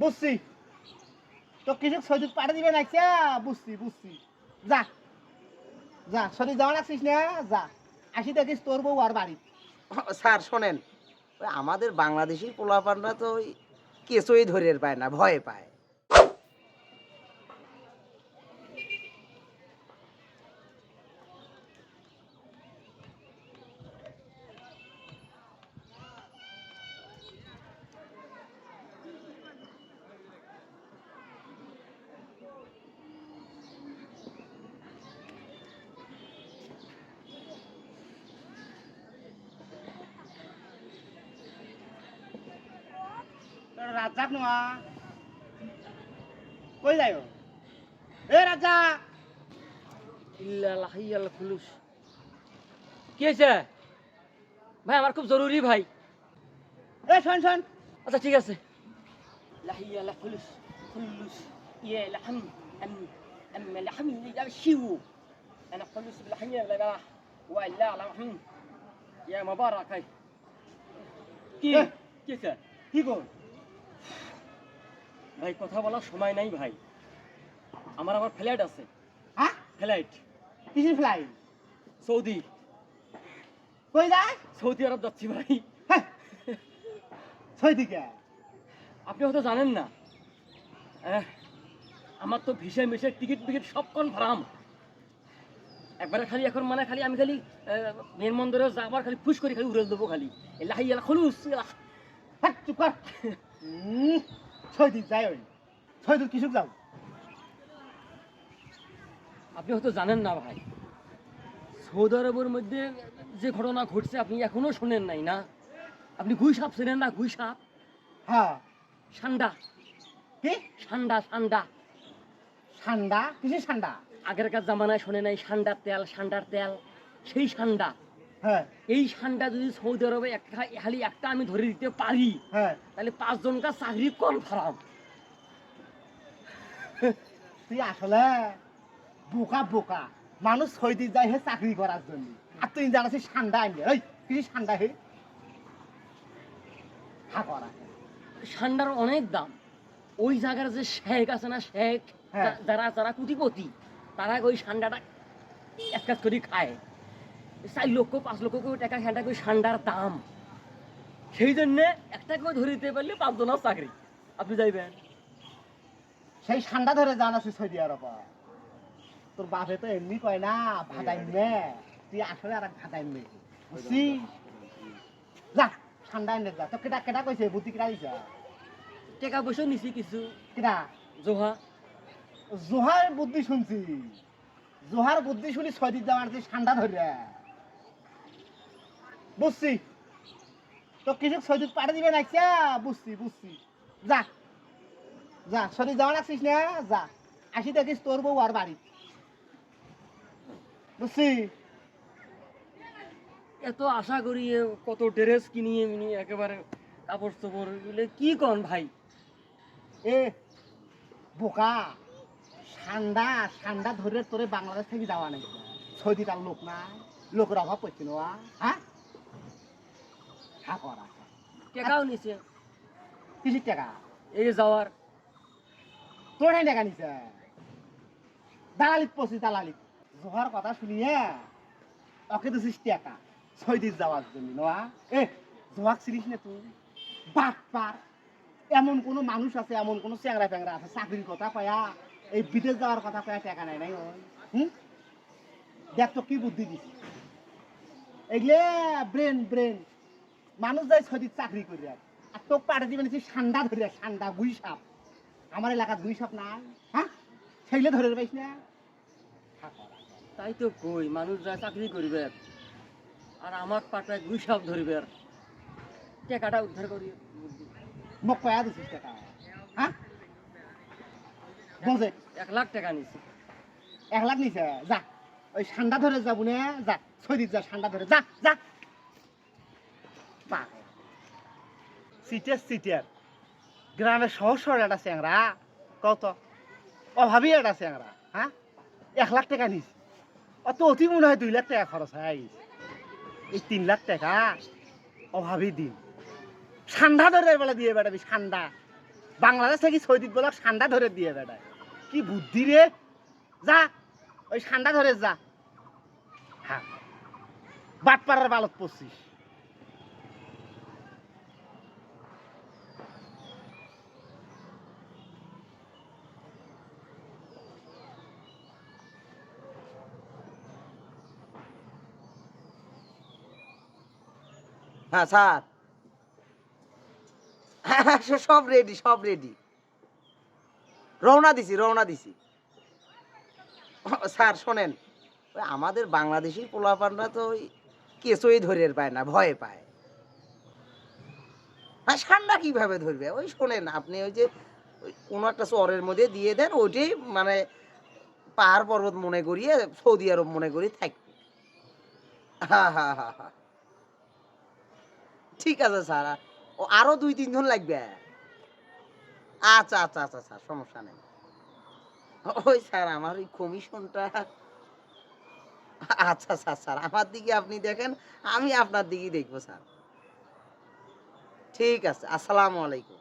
বুঝছি। তো কিছু সৈদুক পাঠা দিবে নাকি বুঝছি বুঝছি। যা যা সরি যাওয়া লাগছিস না? যা, আসি দেখিস তোর বউ আর বাড়ি। স্যার, শোনেন আমাদের বাংলাদেশি পোলাপানরা তো কেঁচোই ধরে পায় না, ভয় পায়। রাজাক নোয়া কই যাই এ রাজা ইল্লাল্লাহ ইয়াল্লাহ খুলুস কি হয়েছে ভাই আমার খুব জরুরি ভাই এ শোন শোন আচ্ছা ঠিক আছে লাহিয়া লা খুলুস খুলুস ইয়া লাহাম আম আম লাহাম ইয়া শিউ انا خلص بالحنيه لا لا ولا على رحم يا مبارك هاي إيه؟ কি কি স্যার কি কর ভাই কথা বলার সময় নাই ভাই। আমার আবার ফ্লাইট আছে। হ্যাঁ? ফ্লাইট কিসের ফ্লাই সৌদি। কই যায়? সৌদি আরব যাচ্ছি ভাই। হ্যাঁ। ছয় দিকে আপনি হয়তো জানেন না। আমার তো ভিসা মিশে টিকিট ফিকিট সব কনফার্ম একবারে খালি এখন মানে খালি আমি খালি মেন মন্দিরে যাবার খালি ফুস করে খালি উড়ে দেবো খালি। লাহি এলা খলুস এলা। হ্যাঁ চুপ কর। ছয় দিন যাই ওই ছয় দিন কিসুক যাও আপনি হয়তো জানেন না ভাই। সৌদি আরবের মধ্যে যে ঘটনা ঘটছে আপনি এখনও শোনেন নাই না? আপনি গুই সাপ চেনেন না গুই সাপ হ্যাঁ। সান্ডা। কি? সান্ডা সান্ডা। ঠান্ডা কিসের ঠান্ডা আগেরকার জামানায় শোনে নাই সান্ডার তেল সান্ডার তেল। সেই সান্ডা। হ্যাঁ। এই যদি সৌদি আরবে একটা খালি একটা আমি ধরে দিতে পারি হ্যাঁ। তাহলে পাঁচজনকার চাকরি কনফার্ম তুই আসলে বোকা বোকা। মানুষ দিন যায় হে চাকরি করার জন্য। আর তুই জানাছিস ঠান্ডা আনবে ওই ঠান্ডা হে? হা করা। সান্ডার অনেক দাম। ওই জায়গার যে শেখ আছে না শেখ হ্যাঁ। যারা যারা কুটিপতি তারা ওই সান্ডাটা এক কাজ করে খায়। চার লক্ষ পাঁচ লক্ষ করে টাকা সান্ডার দাম। সেই জন্যে একটা করে ধরে দিতে পারলে পাঁচজনের চাকরি। আপনি যাইবেন। সেই ঠান্ডা ধরে জানাছিস সৌদি আরব তোর বাপে তো এমনি কয় না নে তুই আসলে আর এক ভাগাই নে। বুঝছিস? যা ঠান্ডা এনে যা। তো কেটা কেটা কইছে? বুদ্ধি কেটা দিছে? টাকা পয়সা নিছি কিছু। কেটা জোহা। জোহার বুদ্ধি শুনছি। জোহার বুদ্ধি শুনি দিন যাওয়ার যে ঠান্ডা ধরে। বুঝছি। তো কিছু দিন পাঠে দিবে নাইছা বুঝছি বুঝছি। যা যা দিন যাওয়া লাগছিস না? যা আসি দেখিস তোর বউ আর বাড়ি। বুঝছি? এত আশা করি কত ড্রেস কিনিয়ে মিনি একেবারে কাপড় চোপড় কি কন ভাই? এ বোকা ঠান্ডা ঠান্ডা ধরে তোরে বাংলাদেশ থেকে যাওয়া নাই। দিন আর লোক না লোকের অভাব পড়ছে না হ্যাঁ হ্যাঁ করা টাকাও নিছে। কিসির টাকা। এই যাওয়ার। তোর টাকা নিছে। দালালিত পড়ছিস দালালিত। জোহার কথা শুনিয়ে ওকে দিছিস টাকা। ছয় দিন যাওয়ার জন্য নোয়া এ জোহাক চিনিস না তুই বাট পার এমন কোনো মানুষ আছে এমন কোনো চ্যাংরা প্যাংরা আছে চাকরির কথা কয়া এই বিদেশ যাওয়ার কথা কয়া টাকা নাই নাই ওই হুম? দেখ তো কি বুদ্ধি দিস এগুলো ব্রেন ব্রেন মানুষ যায় ছয় দিন চাকরি করে আর তোকে পাঠে দিবেন ঠান্ডা ধরে ঠান্ডা গুই সাপ। আমার এলাকার দুই সাপ নাই। হ্যাঁ? সেগুলো ধরে পাইস না। তাই তো কই মানুষ যা চাকরি করবে। আর আমার পাটায় গুইসাপ ধরবে আর। টাকাটা উদ্ধার করি মোক কয়া দিছিস টাকা? হ্যাঁ? বলছে এক লাখ টাকা নিছি। এক লাখ নিছে? যা। ওই ঠান্ডা ধরে যাব না যা। ছয়দিন যা ঠান্ডা ধরে। যা যা। সিটের সিটের সহজ সরল একটা চ্যাংরা কত একটা চ্যাংরা হ্যাঁ? এক লাখ টাকা নিস অত অতি মনে হয় দুই লাখ টাকা খরচ হয়। এই তিন লাখ টাকা দিন। ঠান্ডা ধরে বেলা দিয়ে বেড়াবি ঠান্ডা বাংলাদেশ থেকে সৌদি বলক ঠান্ডা ধরে দিয়ে বেড়ায়। কি বুদ্ধি রে? যা, ওই ঠান্ডা ধরে যা। হ্যাঁ। বাটপাড়ার বালত পড়ছিস হ্যাঁ স্যার। হ্যাঁ, সব রেডি সব রেডি রওনা দিছি রওনা দিছি। স্যার শোনেন আমাদের বাংলাদেশি পোলাপানরা তো ওই কেঁচোই ধরে পায় না ভয়ে পায়। হ্যাঁ ঠান্ডা কীভাবে ধরবে? ওই শোনেন আপনি ওই যে কোনো একটা চরের মধ্যে দিয়ে দেন ওইটাই মানে পাহাড় পর্বত মনে করিয়ে সৌদি আরব মনে করি থাকবে। হ্যাঁ হ্যাঁ হ্যাঁ হ্যাঁ। ঠিক আছে, স্যার। আরও দুই তিনজন লাগবে। আচ্ছা আচ্ছা আচ্ছা স্যার, সমস্যা নেই। ওই স্যার, আমার ওই কমিশনটা আচ্ছা স্যার স্যার, আমার দিকে আপনি দেখেন, আমি আপনার দিকেই দেখব, স্যার। ঠিক আছে, আসসালামু আলাইকুম।